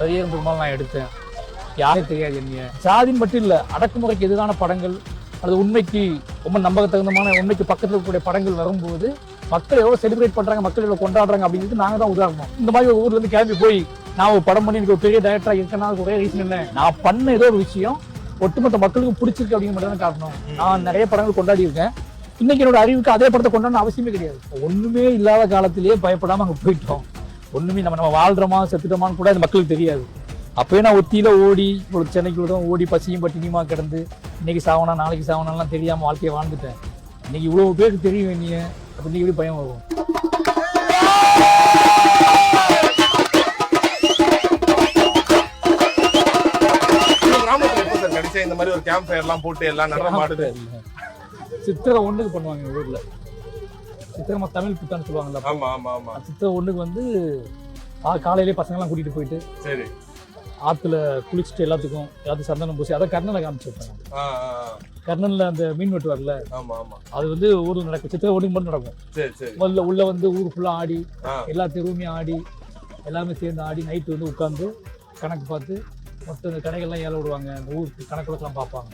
பெரிய பெருமாள் நான் எடுத்தேன். யாரும் தெரியாது என்ன சாதின்னு மட்டும் இல்லை அடக்குமுறைக்கு எதிரான படங்கள் அது உண்மைக்கு ரொம்ப நம்பகத்தகுந்தமான உண்மைக்கு பக்கத்தில் இருக்கக்கூடிய படங்கள் வரும்போது மக்கள் எவ்வளோ செலிப்ரேட் பண்ணுறாங்க மக்கள் எவ்வளோ கொண்டாடுறாங்க அப்படிங்கிறது நாங்கள் தான் உதாரணம். இந்த மாதிரி ஒரு ஊர்லேருந்து கிளம்பி போய் நான் ஒரு படம் பண்ணி எனக்கு ஒரு பெரிய டைரக்டரா இருக்கேன்னா ஒரே ரீசன் என்ன? நான் பண்ண ஏதோ ஒரு விஷயம் ஒட்டுமொத்த மக்களுக்கு பிடிச்சிருக்கு அப்படிங்கிற மட்டும் தான் காரணம். நான் நிறைய படங்கள் கொண்டாடி இருக்கேன் இன்னைக்கு என்னோட அறிவுக்கு அதே படத்தை கொண்டாடணும் அவசியமே கிடையாது. ஒன்றுமே இல்லாத காலத்திலேயே பயப்படாமல் அங்கே போயிட்டோம். ஒண்ணுமே நம்ம நம்ம வாழ்றோமா செத்துட்டோமான்னு கூட அது மக்களுக்கு தெரியாது. அப்பவே நான் ஒத்தியில ஓடி ஒரு சென்னைக்குள்ள தான் ஓடி பசியும் பட்டினியுமா கிடந்து இன்னைக்கு சாவனா நாளைக்கு சாவனாலாம் தெரியாம வாழ்க்கையை வாழ்ந்துட்டேன். இன்னைக்கு இவ்வளவு பேருக்கு தெரியும் நீ அப்ப நீ எப்படி பயம் வரும்? இந்த மாதிரி ஒரு கேம்ப் ஃபயர் எல்லாம் போட்டு எல்லாம் நடனம் ஆடுது. சித்திரை ஒண்ணுக்கு பண்ணுவாங்க ஊர்ல. சித்திரமா தமிழ் புத்தான்னு சொல்லுவாங்கல்ல ஆமா ஆமா ஆமா. சித்திரை ஒண்ணுக்கு வந்து கா- காலையிலே பசங்கெல்லாம் கூட்டிட்டு போயிட்டு சரி. ஆத்துல குளிச்சுட்டு எல்லாத்துக்கும் எல்லாத்துக்கும் சந்தனம் பூசி அதை கர்ணனை காமிச்சு வைப்பாங்க. கர்ணன்ல அந்த மீன் வெட்டுவார்ல அது வந்து ஊர் நடக்கும். சித்திரை ஒண்ணுக்கு மட்டும் நடக்கும். முதல்ல உள்ள வந்து ஊர் ஃபுல்லா ஆடி ஆ. எல்லா தெருவுமே ஆடி எல்லாமே சேர்ந்து ஆடி நைட்டு வந்து உட்காந்து கணக்கு பார்த்து மொத்த இந்த கடைகள்லாம் ஏல விடுவாங்க. அந்த ஊர் கணக்குலாம் பார்ப்பாங்க.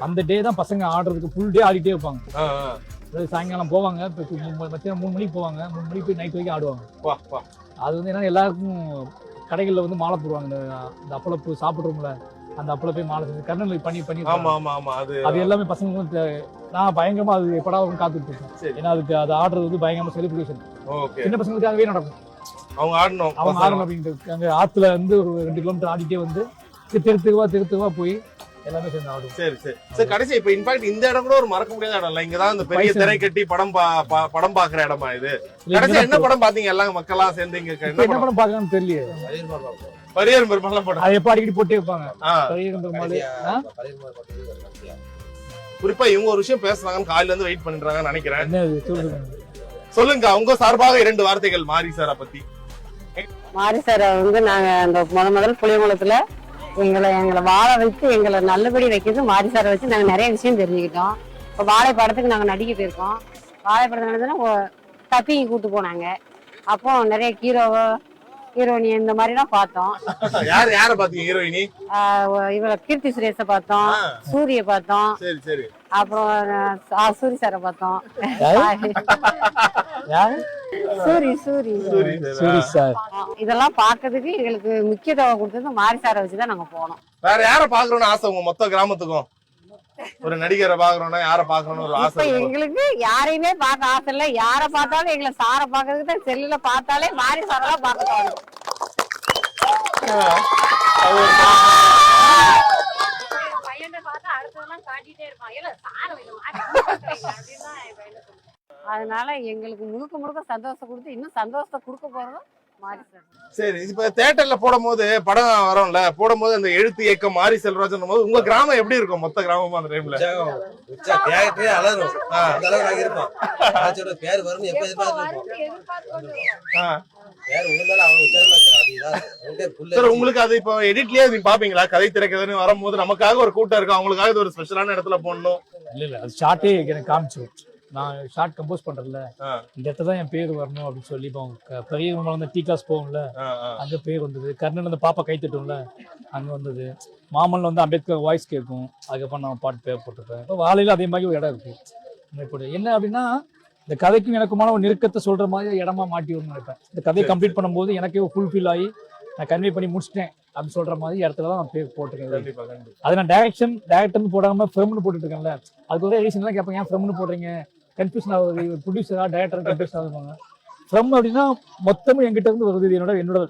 அந்த டே தான் பசங்க ஆடுறதுக்கு ஃபுல் டே ஆடிட்டே இருப்பாங்க. அதாவது சாயங்காலம் போவாங்க. இப்போ மத்தியானம் மூணு மணிக்கு போவாங்க. மூணு மணிக்கு போய் நைட் வரைக்கும் ஆடுவாங்க. வா வா. அது வந்து என்னன்னா எல்லாருக்கும் கடைகளில் வந்து மாலை போடுவாங்க. இந்த இந்த அப்பளப்பு சாப்பிட்றோம்ல அந்த அப்பளம் போய் மாலை செஞ்சு கர்ணன் பண்ணி பண்ணி ஆமா ஆமா ஆமா. அது அது எல்லாமே பசங்க வந்து தெ- நான் பயங்கரமா அது எப்படா காத்துட்டு இருக்கேன். ஏன்னா அதுக்கு அது ஆடுறது வந்து பயங்கரமா செலிப்ரேஷன் சின்ன பசங்களுக்காகவே நடக்கும். அவங்க ஆடணும் அவங்க. ஆடணும் அப்படின்ட்டு அங்க ஆத்துல இருந்து ஒரு ரெண்டு கிலோமீட்டர் ஆடிட்டே வந்து திரு திருவா திரு திருவா போய் எல்லாமே சேர்ந்து ஆடுவோம் சரி சரி. சரி கடைசி இப்ப இன்ஃபேக்ட் இந்த இடம் கூட ஒரு மறக்க முடியாத இடம் இல்ல. இங்கதான் இந்த பெரிய. திரை கட்டி படம் படம் பாக்குற இடமா இது? கடைசி என்ன படம் பாத்தீங்க எல்லாம் மக்களா சேர்ந்து இங்க என்ன படம்? பாக்கலாம்னு தெரியல பரியர் பெருமாள் படம். அது எப்ப அடிக்கடி போட்டே இருப்பாங்க. ஆ, பரியகம் பெருமாள்? குறிப்பா இவங்க ஒரு விஷயம் பேசுறாங்கன்னு காலையில இருந்து வெயிட் பண்றாங்கன்னு நினைக்கிறேன். சொல்லுங்க உங்க சார்பாக இரண்டு வார்த்தைகள் மாரி சார பத்தி. மாரி சார் வந்து நாங்க அந்த முத முதல் புளியங்குளத்துல எங்களை எங்களை வாழ வச்சு எங்களை நல்லபடி வைக்கிறது மாரி சாரை வச்சு நாங்கள் நிறைய விஷயம் தெரிஞ்சுக்கிட்டோம். இப்போ வாழை படத்துக்கு நடிக்க போயிருக்கோம் வாழை படத்துல நடந்ததுன்னா தப்பிங்க கூப்பிட்டு போனாங்க. அப்போ நிறைய ஹீரோவோ ஹீரோனி இந்த மாதிரிலாம் பார்த்தோம். யார் யார பாத்தீங்க ஹீரோயினி இவள கீர்த்தி சுரேஷை பார்த்தோம் சூரிய பார்த்தோம் சரி சரி. அப்புறம் சூரி சாரை பார்த்தோம். யாரு? சூரி சூரி. சரி சரி சார் இதெல்லாம் பார்க்கறதுக்கு எங்களுக்கு முக்கியத்துவம் கொடுத்தது மாரி சாரை வச்சு தான் நாங்க போனோம். வேற யார பாக்கணும்னு ஆசை உங்க மொத்த கிராமத்துக்கும்? ஒரு நடிகரை பாக்குறோம்னா யார பாக்கணும்னு ஒரு ஆசை இப்ப. எங்களுக்கு யாரையுமே பார்க்க ஆசை இல்ல யார பார்த்தாலும் எங்களை சாரை பார்க்கறதுக்கு தான் செல்லுல பார்த்தாலே மாறி சாரெல்லாம் பார்க்க. அதனால எங்களுக்கு முழுக்க முழுக்க சந்தோஷம் கொடுத்து இன்னும் சந்தோஷத்தை கொடுக்க போறதும் சார் இப்ப தேட்டர்ல போடும் போது படம் வரும்ல போடும் போது அந்த எழுத்து இயக்கம் மாரி செல்வராஜன் போது உங்க கிராமம் எப்படி இருக்கும்? மொத்த கிராமமும் அந்த டைம்ல அந்த அளவு நாங்க பேர் எப்ப உங்களுக்கு அது இப்போ எடிட்லயே நீங்க பாப்பீங்களா? கதை திரைக்கதைன்னு வரும்போது நமக்காக ஒரு கூட்டம் இருக்கும். அவங்களுக்காக இது ஒரு ஸ்பெஷலான இடத்துல போடணும். இல்ல இல்ல. அது ஷார்ட்டே எனக்கு காமிச்சு நான் ஷார்ட் கம்போஸ் பண்றேன்ல. இந்த இடத்துல தான் என் பேர் வரணும் அப்படின்னு சொல்லி இப்போ பெரிய வந்து டீ கிளாஸ் போகும்ல. அங்க பேர் வந்தது. கர்ணன் வந்து பாப்பா கை தட்டும்ல அங்க வந்தது. மாமன்ல வந்து அம்பேத்கர் வாய்ஸ் கேட்கும். அதுக்கப்புறம் நான் பாட்டு பேர் போட்டிருப்பேன். இப்போ வாழையில அதே மாதிரி ஒரு இடம் இருக்கு. என்ன அப்படின்னா இந்த கதைக்கும் எனக்குமான ஒரு நெருக்கத்தை சொல்ற மாதிரி இடமா மாட்டி வரும்னு நினைப்பேன். இந்த கதையை கம்ப்ளீட் பண்ணும்போது எனக்கே ஃபுல்ஃபில் ஆகி நான் கன்வே பண்ணி முடிச்சிட்டேன் அப்படின்னு சொல்ற மாதிரி இடத்துல தான் நான் பேர் போட்டிருக்கேன். அது நான் டைரக்ஷன் டேரக்டர்னு போடாம ஃபிலிம்னு போட்டுட்டு இருக்கேன்ல. அதுக்கு ஒரே ரீசன்லாம் கேட்பேன் ஏன் ஃபிலிம்னு போடுறீங்க? கன்ஃபியூஷன் ஆகுது. ப்ரொடியூசரா டேரக்டர் கன்ஃபியூஷன் ஆகுவாங்க ஃபிலிம் அப்படின்னா மொத்தமும் என்கிட்ட இருந்து வருது. இது என்னோட என்னோட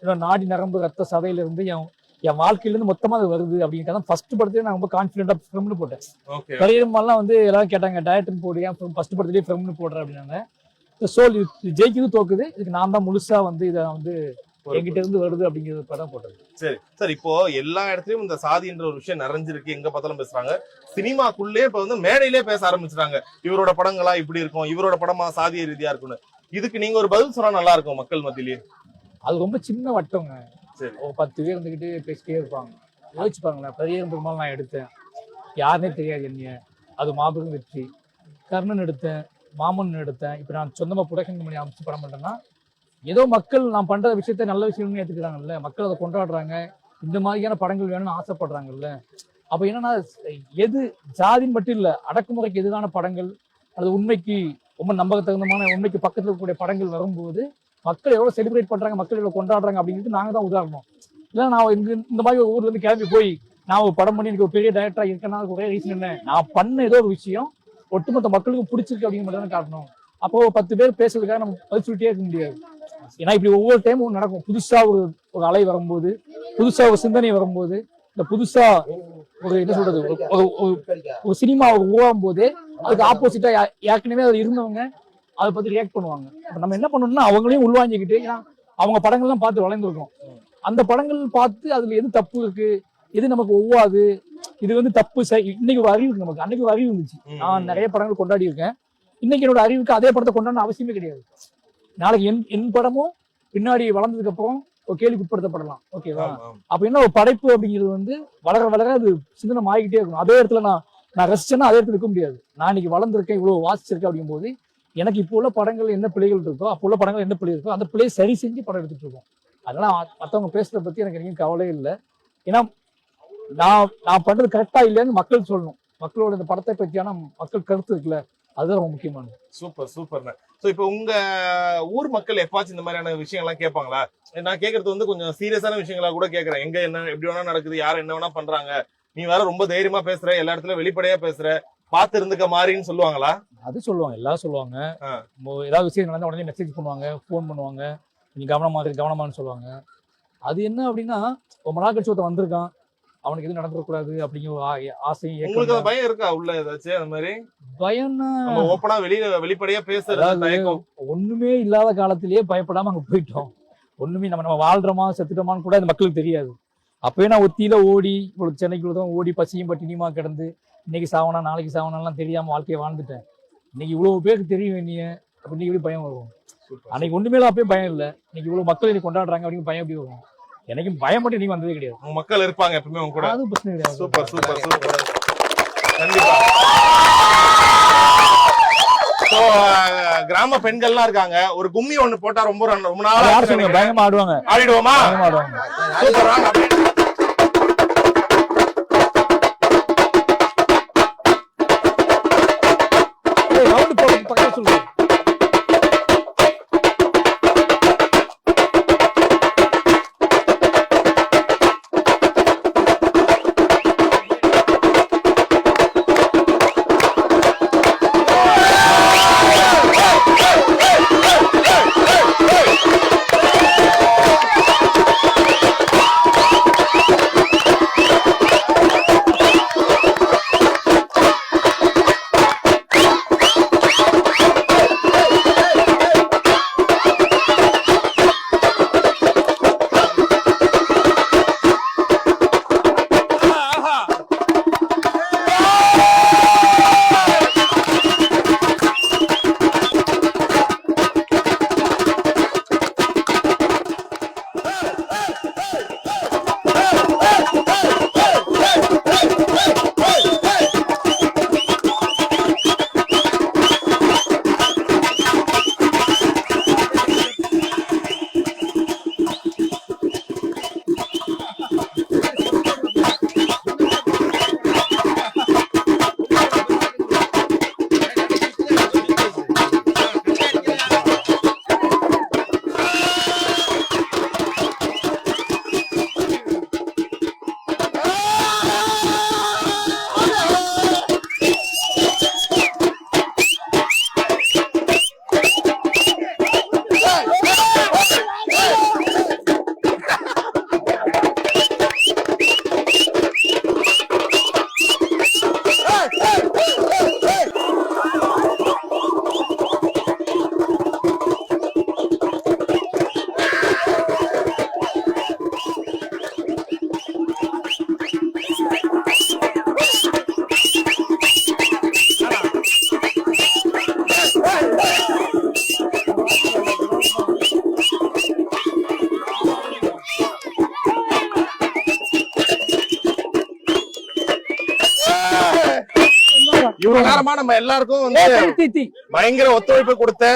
என்னோட நாடி நரம்பு ரத்த சதையில இருந்து என் என் வாழ்க்கையில இருந்து மொத்தமா அது வருது அப்படிங்கிறத ஃபர்ஸ்ட் படத்தையே நான் ரொம்ப கான்ஃபிடென்ட்டா ஃபிலிம்னு போட்டேன். ஓகே பெரியம்மாலாம் வந்து எல்லாரும் கேட்டாங்க டேரக்டர் போடு ஏன் ஃபர்ஸ்ட் படத்துலேயே ஃபிலிம்னு போடுற? அப்படின்னாங்க. சோல் இது ஜெயிக்குது தோக்குது. இதுக்கு நான் தான் முழுசா வந்து இதை வந்து என்கிட்ட இருந்து வருது அப்படிங்கிறது படம் போட்டது சரி. சார் இப்போ எல்லா இடத்துலயும் இந்த சாதின்ற ஒரு விஷயம் நிறைஞ்சிருக்கு. எங்க பார்த்தாலும் பேசுறாங்க. சினிமாக்குள்ளே இப்ப வந்து மேடையிலே பேச ஆரம்பிச்சிட்டாங்க. இவரோட படங்களா இப்படி இருக்கும்? இவரோட படமா சாதிய ரீதியா இருக்கும்னு. இதுக்கு நீங்க ஒரு பதில் சொன்னா நல்லா இருக்கும் மக்கள் மத்தியிலேயே அது ரொம்ப சின்ன வட்டங்க. சரி. ஒரு பத்து பேர் இருந்துக்கிட்டு பேசிட்டே இருப்பாங்க. யோசிச்சு பாருங்களேன் பெரிய பெருமாள் நான் எடுத்தேன். யாருனே தெரியாது என்னைய. அது மாபெரும் வெற்றி. கர்ணன் எடுத்தேன் மாமன் எடுத்தேன். இப்போ நான் சொந்தமாக ப்ரொடக்ஷன் பண்ணி அமைச்சு படம் பண்ணேன்னா ஏதோ மக்கள் நான் பண்ற விஷயத்த நல்ல விஷயம்னு ஏத்துக்கிறாங்கல்ல. மக்கள் அதை கொண்டாடுறாங்க. இந்த மாதிரியான படங்கள் வேணும்னு ஆசைப்படுறாங்கல்ல. அப்ப என்னன்னா எது ஜாதின்னு மட்டும் இல்ல அடக்குமுறைக்கு எதிரான படங்கள் அது உண்மைக்கு ரொம்ப நம்பகத்தகுந்தமான உண்மைக்கு பக்கத்தில் இருக்கக்கூடிய படங்கள் வரும்போது மக்கள் எவ்வளவு செலிப்ரேட் பண்றாங்க மக்கள் எவ்வளவு கொண்டாடுறாங்க அப்படிங்கிறது நாங்க தான் உதாரணம். இல்ல நான் இந்த இந்த மாதிரி ஒரு ஊர்ல இருந்து கிளம்பி போய் நான் ஒரு படம் பண்ணி எனக்கு ஒரு பெரிய டைரக்டரா இருக்கேன்னா ஒரே ரீசன் என்ன? நான் பண்ண ஏதோ ஒரு விஷயம் ஒட்டுமொத்த மக்களுக்கும் பிடிச்சிருக்கு அப்படிங்கிற மட்டும் தான் காட்டணும் அப்போ பத்து பேர் பேசுறதுக்காக நம்ம பதில் சொல்லிட்டே இருக்க முடியாது. ஏன்னா இப்படி ஒவ்வொரு டைமும் நடக்கும். புதுசா ஒரு ஒரு அலை வரும்போது புதுசா ஒரு சிந்தனை வரும்போது இந்த புதுசா ஒரு என்ன சொல்றது ஒரு- சினிமா உருவாகும் போதே அதுக்கு ஆப்போசிட்டா ஏற்கனவே அதில் இருந்தவங்க அதை பத்தி ரியாக்ட் பண்ணுவாங்க. அப்ப நம்ம என்ன பண்ணணும்னா அவங்களையும் உள்வாங்கிக்கிட்டு ஏன்னா அவங்க படங்கள்லாம் பார்த்து வளர்ந்துருக்கோம். அந்த படங்கள் பார்த்து அதுல எது தப்பு இருக்கு எது நமக்கு ஒவ்வாது இது வந்து தப்பு இன்னைக்கு ஒரு அறிவு இருக்கு நமக்கு. அன்னைக்கு ஒரு அறிவு இருந்துச்சு. நான் நிறைய படங்கள் கொண்டாடி இருக்கேன் இன்னைக்கு என்னோட அறிவுக்கு அதே படத்தை கொண்டாடணும் அவசியமே கிடையாது. நாளைக்கு என் என் படமும் பின்னாடி வளர்ந்ததுக்கு அப்புறம் ஒரு கேள்விக்கு உட்படுத்தப்படலாம் ஓகேவா. அப்ப என்ன ஒரு படைப்பு அப்படிங்கிறது வந்து வளர வளர அது சிந்தனை ஆகிக்கிட்டே இருக்கும் அதே இடத்துல நான் நான் ரசிச்சேன்னா அதே இடத்துல இருக்க முடியாது. நான் இன்னைக்கு வளர்ந்துருக்கேன் இவ்வளவு வாசிச்சிருக்கேன் அப்படிங்கும்போது எனக்கு இப்போ உள்ள படங்கள் என்ன பிள்ளைகள் இருக்கோ அப்போ உள்ள படங்கள் என்ன பிள்ளை இருக்கோ அந்த பிள்ளையை சரி செஞ்சு படம் எடுத்துட்டு இருக்கோம். அதனால ம- மத்தவங்க பேசுறத பத்தி எனக்கு எங்கேயும் கவலையே இல்லை. ஏன்னா நான் நான் பண்றது கரெக்டா இல்லைன்னு மக்கள் சொல்லணும். மக்களோட இந்த படத்தை பற்றியான மக்கள் கருத்து இருக்குல்ல அதுதான் ரொம்ப முக்கியமானது. சூப்பர் சூப்பர்ண்ண. சோ இப்போ உங்க ஊர் மக்கள் எப்பாச்சும் இந்த மாதிரியான விஷயங்கள்லாம் கேட்பாங்களா? நான் கேக்குறது வந்து கொஞ்சம் சீரியஸான விஷயங்களா கூட கேக்குறேன் எங்க என்ன எப்படி வேணா நடக்குது யார் என்ன வேணா பண்றாங்க. நீ வேற ரொம்ப தைரியமா பேசுற எல்லா இடத்துல வெளிப்படையா பேசுற பார்த்து இருந்துக்க மாதிரின்னு சொல்லுவாங்களா? அது சொல்லுவாங்க எல்லாரும் சொல்லுவாங்க. ஏதாவது விஷயம் நடந்தா உடனே மெசேஜ் பண்ணுவாங்க ஃபோன் பண்ணுவாங்க. நீ கவனமா இரு கவனமான்னு சொல்லுவாங்க. அது என்ன அப்படின்னா ரொம்ப நாள் கழிச்சு ஒருத்தன் வந்திருக்கான். அவனுக்கு எதுவும் நடந்துடக்கூடாது அப்படிங்கிற ஆசையும் உங்களுக்கு பயம் இருக்கா உள்ள ஏதாச்சும் அந்த மாதிரி? பயம்னா நம்ம ஓப்பனா வெளியில வெளிப்படையா பேசுறது ஒண்ணுமே இல்லாத காலத்திலேயே பயப்படாம அங்க போயிட்டோம். ஒண்ணுமே நம்ம நம்ம வாழ்றோமா செத்துட்டோமான்னு கூட அந்த மக்களுக்கு தெரியாது. அப்பவே நான் ஒத்தியில ஓடி இவ்வளவு சென்னைக்குள்ள தான் ஓடி பசியும் பட்டினியுமா கிடந்து இன்னைக்கு சாவனா நாளைக்கு சாவனாலாம் தெரியாம வாழ்க்கையை வாழ்ந்துட்டேன். இன்னைக்கு இவ்வளவு பேருக்கு தெரியும் நீ அப்ப இன்னைக்கு எப்படி பயம் வரும்? அன்னைக்கு ஒண்ணுமே அப்பயே பயம் இல்ல. இன்னைக்கு இவ்வளவு மக்கள் இன்னைக்கு கொண்டாடுறாங்க அப்படின்னு பயம் எப்படி வரும்? எனக்கும் பயம் மட்டும் இன்னைக்கு வந்ததே கிடையாது. உங்க மக்கள் இருப்பாங்க எப்பவுமே உங்க கூட. அது பிரச்சனை கிடையாது. Super super super. கண்டிப்பா. கிராம பெண்கள்லாம் இருக்காங்க. ஒரு கும்மி ஒண்ணு போட்டா ரொம்ப ரொம்ப நாளா யார் சொல்லுங்க? பயங்கரமா ஆடுவாங்க. ஆடிடுவோமா? ஆடுவாங்க. சூப்பர் round போடுறதுக்கு பக்கத்துல சொல்லுங்க இவ்வளவு நேரமா நம்ம எல்லாருக்கும் வந்து. பயங்கர ஒத்துழைப்பு கொடுத்த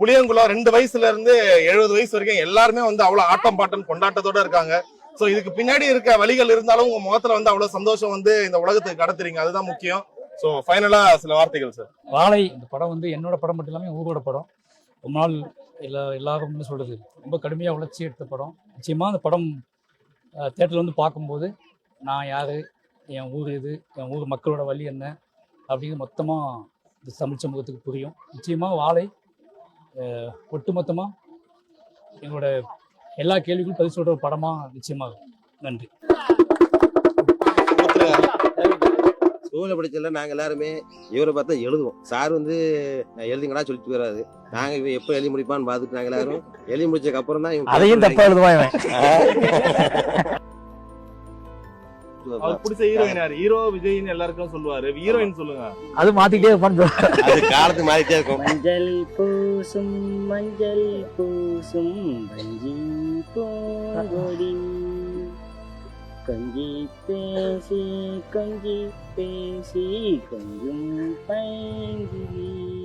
புளியங்குளம் ரெண்டு வயசுல இருந்து எழுபது வயசு வரைக்கும் எல்லாருமே வந்து அவ்வளவு ஆட்டம் பாட்டம் கொண்டாட்டத்தோட இருக்காங்க. சோ இதுக்கு பின்னாடி இருக்க வழிகள் இருந்தாலும் உங்க முகத்துல வந்து அவ்வளவு சந்தோஷம் வந்து இந்த உலகத்துக்கு கடத்துறீங்க. அதுதான் முக்கியம். சோ ஃபைனலா சில வார்த்தைகள் சார் வாழை இந்த படம் வந்து என்னோட படம் மட்டும் இல்லாமல் ஊரோட படம். ரொம்ப நாள் எல்லா எல்லாரும் என்ன சொல்றது. ரொம்ப கடுமையாக உழைச்சி எடுத்த படம். நிச்சயமாக அந்த படம் தேட்டரில் வந்து பார்க்கும்போது நான் யார்? என் ஊர் இது என் ஊர் மக்களோட வழி என்ன? அப்படிங்கிறது மொத்தமாக இந்த தமிழ் சமூகத்துக்கு புரியும். நிச்சயமாக வாழை ஒட்டுமொத்தமாக எங்களோட எல்லா கேள்விகளும் பதில் சொல்கிற ஒரு படமாக நிச்சயமாக. நன்றி. ஸ்கூல்ல படிச்சதுல நாங்க எல்லாருமே இவரை பார்த்தா எழுதுவோம். சார் வந்து நான் எழுதுங்கடா சொல்லிட்டு வராது நாங்க இவன் எப்ப எழுதி முடிப்பான்னு பார்த்துட்டு நாங்க எல்லாரும் எழுதி முடிச்சதுக்கு அப்புறம் தான் இவன் அதையும் தப்பா எழுதுவான் அவருக்கு பிடிச்ச ஹீரோயின் யாரு? ஹீரோ விஜய்னு எல்லாருக்கும் சொல்லுவாரு. ஹீரோயின் சொல்லுங்க. அது மாத்திக்கிட்டே இருப்பான்னு. அது காலத்துக்கு மாறிட்டே இருக்கும். மஞ்சள் பூசும் மஞ்சள் பூசும் வஞ்சி பூங்கொடி. கொஞ்சி பேசி கொஞ்சி பேசி கொஞ்சம் பைங்கிலி